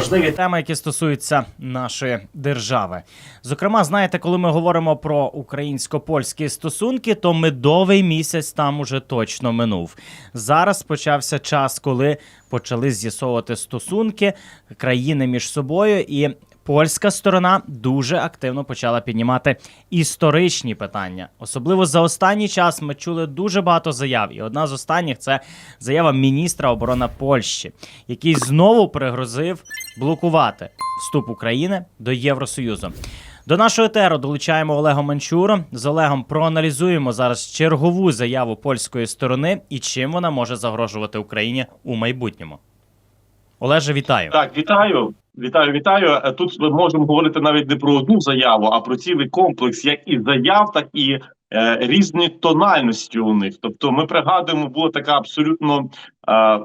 важливі теми, які стосуються нашої держави. Зокрема, знаєте, коли ми говоримо про українсько-польські стосунки, то медовий місяць там уже точно минув. Зараз почався час, коли почали з'ясовувати стосунки країни між собою і. Польська сторона дуже активно почала піднімати історичні питання. Особливо за останній час ми чули дуже багато заяв. І одна з останніх це заява міністра оборони Польщі, який знову пригрозив блокувати вступ України до Євросоюзу. До нашого етеру долучаємо Олега Манчуру. З Олегом проаналізуємо зараз чергову заяву польської сторони і чим вона може загрожувати Україні у майбутньому. Олеже, вітаю. Так, вітаю. Вітаю, вітаю. Е, Тут ми можемо говорити навіть не про одну заяву, а про цілий комплекс як і заяв, так і е, різні тональності у них. Тобто, ми пригадуємо, була така абсолютно е,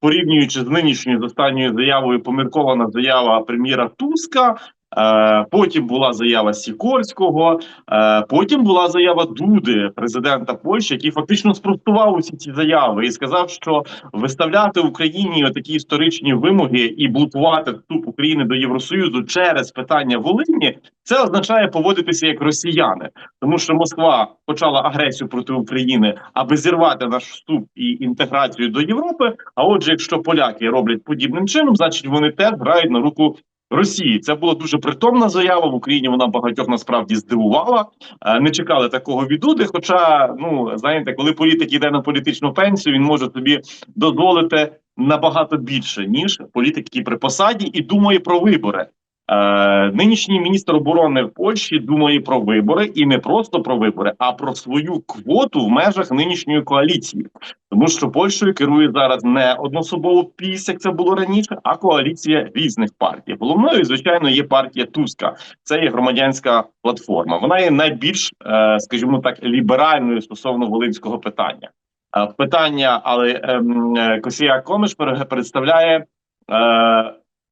порівнюючи з нинішньою з останньою заявою, поміркована заява прем'єра Туска. Е, потім була заява Сікорського, е, потім була заява Дуди, президента Польщі, який фактично спростував усі ці заяви і сказав, що виставляти Україні такі історичні вимоги і блокувати вступ України до Євросоюзу через питання Волині, це означає поводитися як росіяни, тому що Москва почала агресію проти України, аби зірвати наш вступ і інтеграцію до Європи. А отже, якщо поляки роблять подібним чином, значить вони теж грають на руку. Росії це була дуже притомна заява в Україні. Вона багатьох насправді здивувала. Е, Не чекали такого від Дуди. Хоча, ну знаєте, коли політик йде на політичну пенсію, він може собі дозволити набагато більше ніж політик, який при посаді і думає про вибори. Е, нинішній міністр оборони в Польщі думає про вибори і не просто про вибори, а про свою квоту в межах нинішньої коаліції, тому що Польщею керує зараз не одноособово піс, як це було раніше, а коаліція різних партій. Головною, звичайно, є партія Туска. Це є громадянська платформа. Вона є найбільш, е, скажімо так, ліберальною стосовно волинського питання. Е, Питання, але ем, Косія Комиш представляє.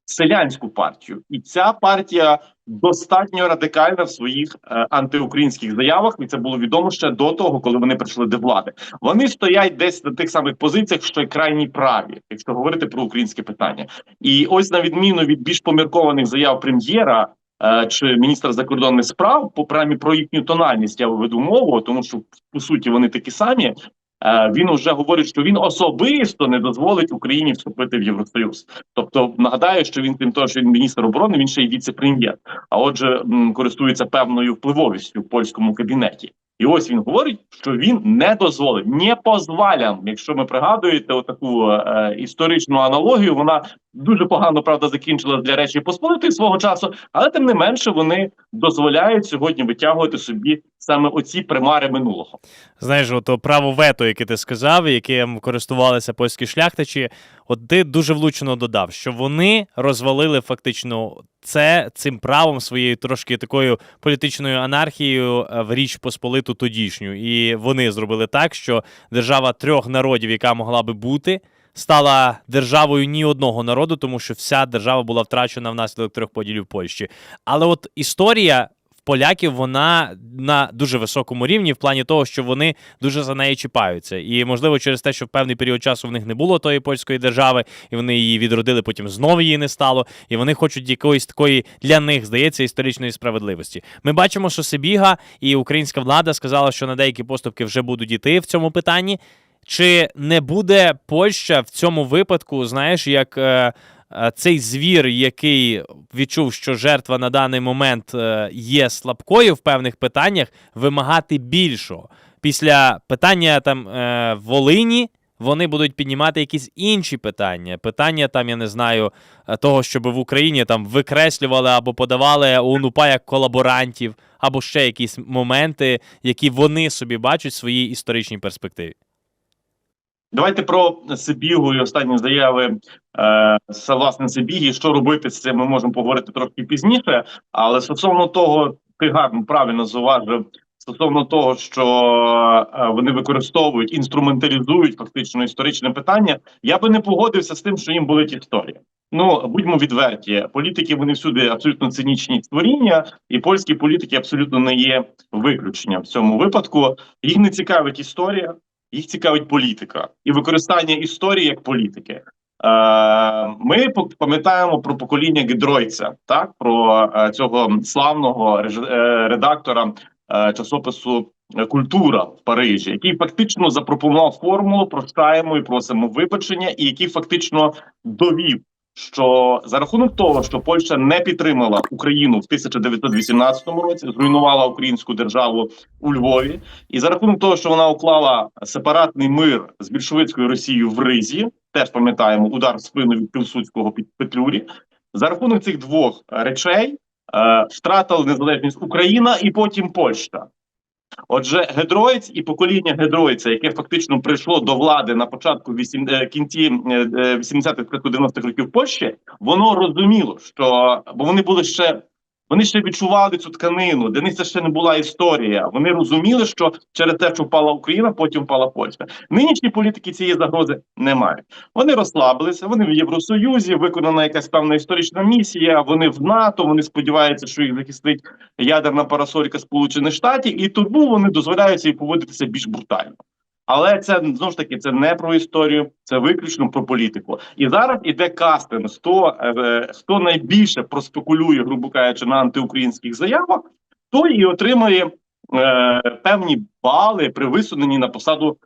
Селянську партію, і ця партія достатньо радикальна в своїх е, антиукраїнських заявах. І це було відомо ще до того, коли вони прийшли до влади. Вони стоять десь на тих самих позиціях, що й крайні праві, якщо говорити про українське питання. І ось на відміну від більш поміркованих заяв прем'єра. е, Чи міністра закордонних справ по прямі про їхню тональність я веду мову, тому що по суті вони такі самі. Е, Він вже говорить, що він особисто не дозволить Україні вступити в Євросоюз. Тобто нагадаю, що він крім того, що він міністр оборони, він ще й віце-прем'єр. А отже, користується певною впливовістю в польському кабінеті. І ось він говорить, що він не дозволить, не позволям. Якщо ми пригадуєте отаку е, історичну аналогію, вона дуже погано правда закінчилась для речі Посполитої свого часу, але тим не менше вони дозволяють сьогодні витягувати собі саме оці примари минулого. Знаєш, ото право вето, яке ти сказав, яким користувалися польські шляхтичі, от ти дуже влучно додав, що вони розвалили фактично це цим правом своєю трошки такою політичною анархією е, в річ Посполиту тодішню. І вони зробили так, що держава трьох народів, яка могла би бути. Стала державою ні одного народу, тому що вся держава була втрачена внаслідок трьох поділів Польщі. Але от історія поляків вона на дуже високому рівні, в плані того, що вони дуже за неї чіпаються. І можливо, через те, що в певний період часу в них не було тої польської держави, і вони її відродили, потім знову її не стало. І вони хочуть якоїсь такої для них здається історичної справедливості. Ми бачимо, що Сибіга і українська влада сказала, що на деякі поступки вже будуть йти в цьому питанні. Чи не буде Польща в цьому випадку, знаєш, як е, цей звір, який відчув, що жертва на даний момент е, є слабкою в певних питаннях, вимагати більшого? Після питання там е, Волині вони будуть піднімати якісь інші питання. Питання там, я не знаю, е, того, щоб в Україні там викреслювали або подавали УНУПА як колаборантів, або ще якісь моменти, які вони собі бачать в своїй історичній перспективі. Давайте про Сибігу і останні заяви е, власне Сибіги. Що робити з цим? Ми можемо поговорити трохи пізніше. Але стосовно того, ти гарно правильно зауважив. Стосовно того, що е, вони використовують, інструменталізують фактично історичне питання, я би не погодився з тим, що їм болить історія. Ну будьмо відверті, політики вони всюди абсолютно цинічні створіння, і польські політики абсолютно не є виключенням в цьому випадку. Їх не цікавить історія, їх цікавить політика і використання історії як політики. ми пок- пам'ятаємо про покоління Гідройця, так про е, цього славного е, редактора е, часопису е, Культура в Парижі, який фактично запропонував формулу прощаємо і просимо вибачення, і який фактично довів, що за рахунок того, що Польща не підтримала Україну в 1918 році, зруйнувала українську державу у Львові, і за рахунок того, що вона уклала сепаратний мир з більшовицькою Росією в Ризі, теж пам'ятаємо удар в спину від Пілсудського під Петлюрі. За рахунок цих двох речей е, втратила незалежність Україна і потім Польща. Отже, Гедроїць і покоління Гедроїця, яке фактично прийшло до влади на початку вісім, е, кінці е, е, 80-х, 90-х років Польщі, воно розуміло, що бо вони були ще. Вони ще відчували цю тканину, для них це ще не була історія. Вони розуміли, що через те, що впала Україна, потім впала Польща. Нинішні політики цієї загрози не мають. Вони розслабилися, вони в Євросоюзі, виконана якась певна історична місія. Вони в НАТО. Вони сподіваються, що їх захистить ядерна парасолька Сполучених Штатів, і тому вони дозволяють собі поводитися більш брутально. Але це знову ж таки це не про історію, це виключно про політику. І зараз іде кастинг. Хто, е, хто найбільше проспекулює, грубо кажучи, на антиукраїнських заявах, той і отримує е, певні бали при висуненні на посаду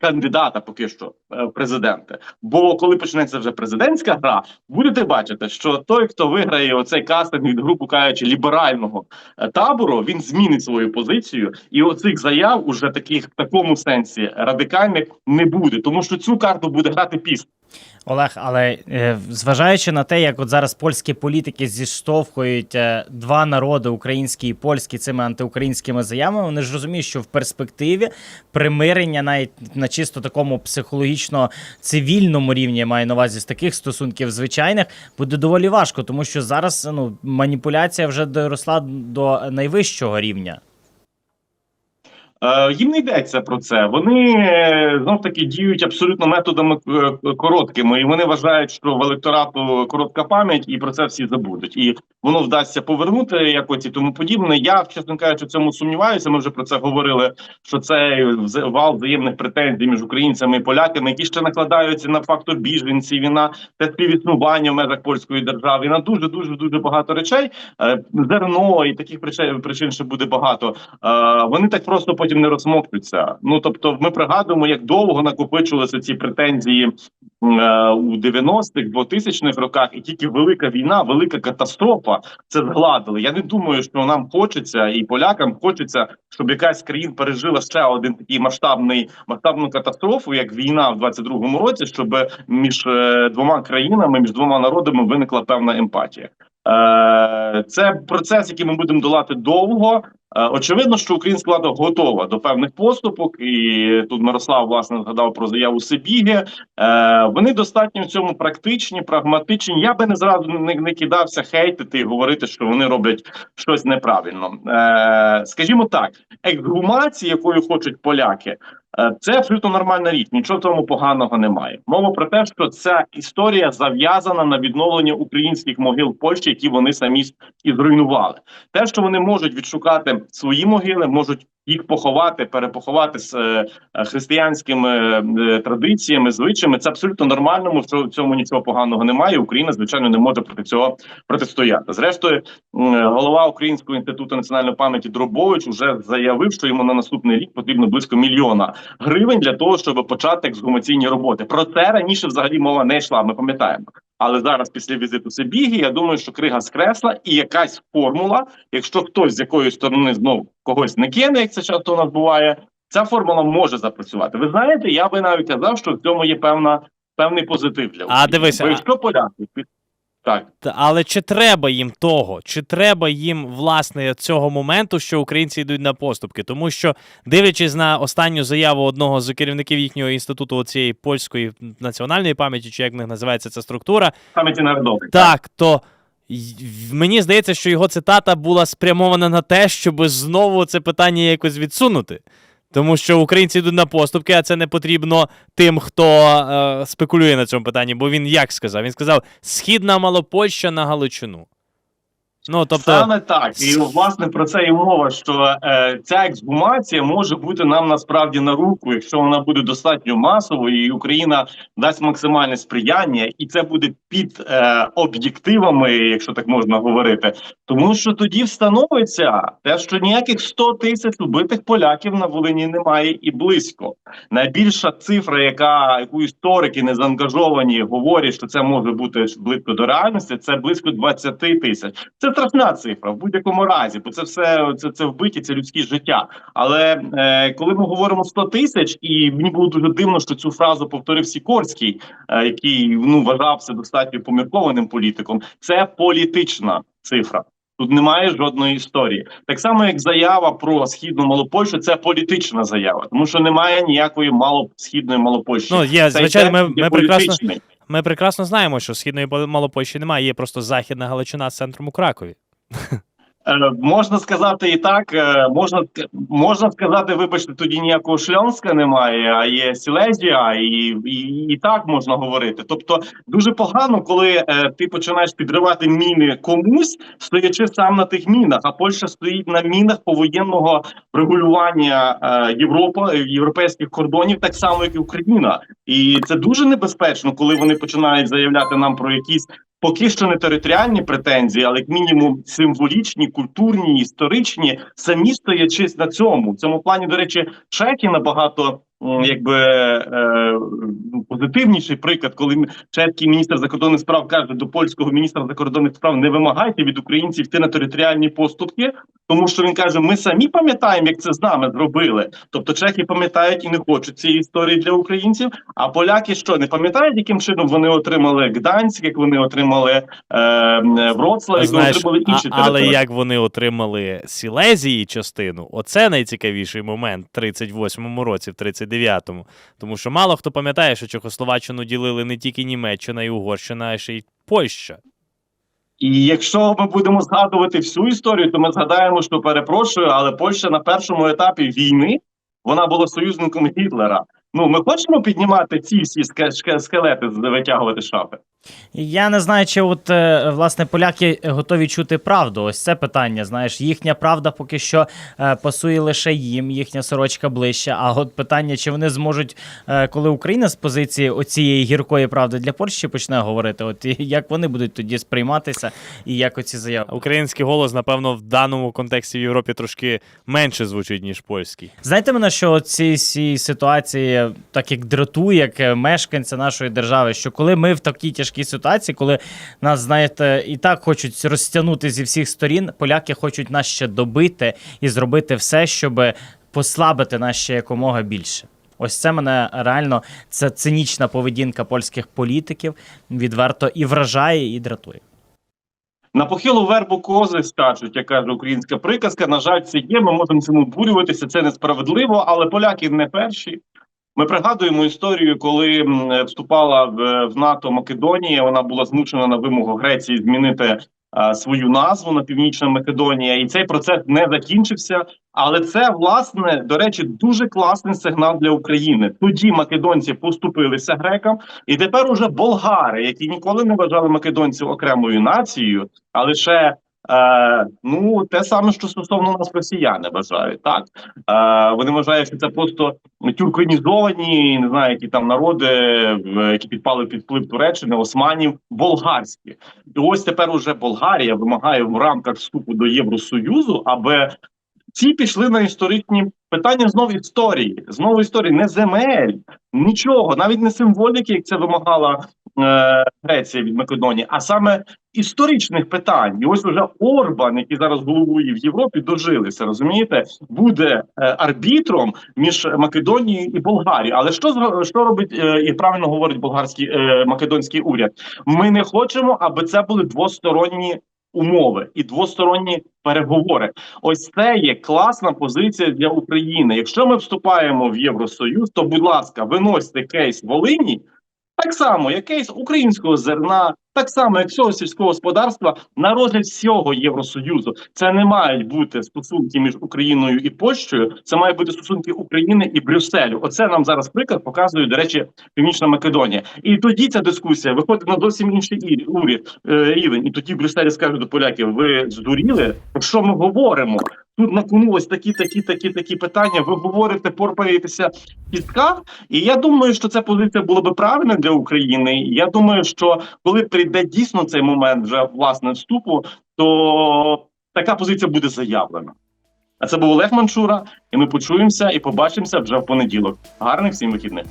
кандидата поки що е, в президенти. Бо коли почнеться вже президентська гра, будете бачити, що той, хто виграє оцей кастинг від, групу кажучи, ліберального е, табору, він змінить свою позицію, і оцих заяв уже таких в такому сенсі радикальних не буде, тому що цю карту буде грати після. Олег, але е, зважаючи на те, як от зараз польські політики зіштовхують е, два народи, український і польський, цими антиукраїнськими заявами, вони ж розуміють, що в перспективі примирення навіть на чисто такому психологічно цивільному рівні я маю на увазі з таких стосунків звичайних буде доволі важко, тому що зараз ну маніпуляція вже доросла до найвищого рівня. Е, Їм не йдеться про це. Вони е, знов таки діють абсолютно методами е, короткими, і вони вважають, що в електорату коротка пам'ять, і про це всі забудуть. І воно вдасться повернути якось і тому подібне. Я чесно кажучи, в цьому сумніваюся. Ми вже про це говорили. Що це вал взаємних претензій між українцями і поляками, які ще накладаються на фактор біженців, і на те співіснування в межах польської держави, і на дуже дуже дуже багато речей. Зерно і таких причин ще буде багато. Вони так просто потім не розмокнуться. Ну тобто, ми пригадуємо, як довго накопичувалися ці претензії е, у 90-х, 2000-х роках, і тільки велика війна, велика катастрофа це згладили. Я не думаю, що нам хочеться і полякам хочеться, щоб якась країна пережила ще один такий масштабний масштабну катастрофу, як війна в 22-му році, щоб між е, двома країнами, між двома народами виникла певна емпатія. Е, Це процес, який ми будемо долати довго. Е, Очевидно, що українська влада готова до певних поступок, і тут Мирослав власне згадав про заяву Сибіги. Е, Вони достатньо в цьому практичні, прагматичні. Я би не зразу не, кидався хейтити і говорити, що вони роблять щось неправильно. Скажімо так, ексгумація, якою хочуть поляки, Це абсолютно нормальна річ, нічого в тому поганого немає. Мова про те, що ця історія зав'язана на відновлення українських могил в Польщі, які вони самі і зруйнували. Те, що вони можуть відшукати свої могили, можуть їх поховати, перепоховати з е, християнськими е, традиціями, звичаями. Це абсолютно нормальному. Що в цьому нічого поганого немає. Україна звичайно не може проти цього протистояти. Зрештою, голова Українського інституту національної пам'яті Дробович вже заявив, що йому на наступний рік потрібно близько мільйона гривень для того, щоб почати ексгумаційні роботи. Про це раніше взагалі мова не йшла. Ми пам'ятаємо. Але зараз, після візиту Сибіги, я думаю, що крига скресла і якась формула, якщо хтось з якоїсь сторони знов когось не кине, це часто у нас буває, ця формула може запрацювати. Ви знаєте, я би навіть казав, що в цьому є певна певний позитив для України. дивися, Бо якщо поляки так. Але чи треба їм того? Чи треба їм власне цього моменту, що українці йдуть на поступки? Тому що, дивлячись на останню заяву одного з керівників їхнього інституту цієї польської національної пам'яті, чи як в них називається ця структура, пам'яті народової. так то мені здається, що його цитата була спрямована на те, щоб знову це питання якось відсунути. Тому що українці йдуть на поступки, а це не потрібно тим, хто е, спекулює на цьому питанні. Бо він як сказав? Він сказав: Східна Малопольща на Галичину. Ну тобто, Саме так, і власне про це і мова, що е, ця ексгумація може бути нам насправді на руку, якщо вона буде достатньо масовою, і Україна дасть максимальне сприяння, і це буде під е, об'єктивами, якщо так можна говорити. Тому що тоді встановиться те, що ніяких 100 тисяч убитих поляків на Волині немає і близько. Найбільша цифра, яка яку історики не заангажовані, говорять, що це може бути близько до реальності, це близько 20 тисяч. Це страшна цифра в будь-якому разі, бо це все це, це вбиті, це людські життя. Але е, коли ми говоримо 100 тисяч, і мені було дуже дивно, що цю фразу повторив Сікорський, е, який ну вважався достатньо поміркованим політиком. Це політична цифра. Тут немає жодної історії. Так само, як заява про східну Малопольщу, це політична заява, тому що немає ніякої мало східної Малопольщі. ну є звичайно, ми, ми прекрасно ми прекрасно знаємо, що східної Малопольщі немає, є просто західна Галичина з центром у Кракові. Е, можна сказати і так. е, можна можна сказати, вибачте, тоді ніякого Шльонська немає, а є Сілезія, і, і, і так можна говорити. Тобто, дуже погано, коли е, ти починаєш підривати міни комусь, стоячи сам на тих мінах. А Польща стоїть на мінах повоєнного регулювання е, Європи європейських кордонів, так само як і Україна. І це дуже небезпечно, коли вони починають заявляти нам про якісь поки що не територіальні претензії, але як мінімум символічні, культурні, історичні, самі стоячись на цьому. В цьому плані, до речі, чехи набагато. М, Якби е, позитивніший приклад, коли чеський міністр закордонних справ каже до польського міністра закордонних справ: не вимагайте від українців йти на територіальні поступки, тому що він каже: ми самі пам'ятаємо, як це з нами зробили. Тобто чехи пам'ятають і не хочуть цієї історії для українців. А поляки що не пам'ятають, яким чином вони отримали Гданськ, як вони отримали е, Вроцлав, як вони отримали а, інші але як вони отримали Сілезії частину, оце найцікавіший момент в 38-му році, в 39-му. Тому що мало хто пам'ятає, що Чехословаччину ділили не тільки Німеччина і Угорщина, а ще й Польща. І якщо ми будемо згадувати всю історію, то ми згадаємо, що перепрошую, але Польща на першому етапі війни вона була союзником Гітлера. Ну ми хочемо піднімати ці всі скелети, витягувати шафи. Я не знаю, чи от е, власне поляки готові чути правду. Ось це питання. Знаєш, їхня правда поки що е, пасує лише їм, їхня сорочка ближче. А от питання, чи вони зможуть, е, коли Україна з позиції оцієї гіркої правди для Польщі почне говорити, от як вони будуть тоді сприйматися, і як оці заяви. Український голос, напевно, в даному контексті в Європі трошки менше звучить, ніж польський. Знаєте мене, що ці всі ситуації так як дратує, як мешканця нашої держави, що коли ми в такій тяжкій ситуації, коли нас, знаєте, і так хочуть розтягнути зі всіх сторін, поляки хочуть нас ще добити і зробити все, щоб послабити нас ще якомога більше. Ось це мене реально це цинічна поведінка польських політиків, відверто і вражає, і дратує. На похилу вербу кози скачуть, як каже українська приказка. На жаль, це є. Ми можемо цьому обурюватися. Це несправедливо, але поляки не перші. Ми пригадуємо історію, коли вступала в, НАТО Македонія. Вона була змушена на вимогу Греції змінити а, свою назву на Північна Македонія, і цей процес не закінчився. Але це власне до речі дуже класний сигнал для України. Тоді македонці поступилися грекам, і тепер уже болгари, які ніколи не вважали македонців окремою нацією, а лише е, ну те саме, що стосовно нас росіяни вважають. Так е, вони вважають, що це просто тюрконізовані, не знаю, які там народи, які підпали під вплив Туреччини, османів, болгарські. І ось тепер уже Болгарія вимагає в рамках вступу до Євросоюзу, аби ці пішли на історичні питання знову історії, знову історії, не земель, нічого, навіть не символіки, як це вимагала е, Греція від Македонії, а саме історичних питань. І ось уже Орбан, який зараз головує в Європі, дожилися. Розумієте, буде е, арбітром між Македонією і Болгарією. Але що що робить е, і правильно говорить болгарський македонський уряд? Ми не хочемо, аби це були двосторонні умови і двосторонні переговори. Ось це є класна позиція для України. Якщо ми вступаємо в Євросоюз, то будь ласка, виносьте кейс Волині. Так само, якесь українського зерна, так само, як всього сільського господарства, на розгляд всього Євросоюзу. Це не мають бути стосунки між Україною і Польщею. Це мають бути стосунки України і Брюсселю. Оце нам зараз приклад показує, до речі, Північна Македонія. І тоді ця дискусія виходить на зовсім інший е, рівень. І тоді Брюсселі скажуть до поляків: ви здуріли? Про що ми говоримо? Тут на кону ось такі, такі, такі, такі питання. Ви говорите, порпаєтеся в. І я думаю, що ця позиція була би правильна для України. Я думаю, що коли прийде дійсно цей момент вже власне вступу, то така позиція буде заявлена. А це був Олег Манчура, і ми почуємося і побачимося вже в понеділок. Гарних всім вихідних.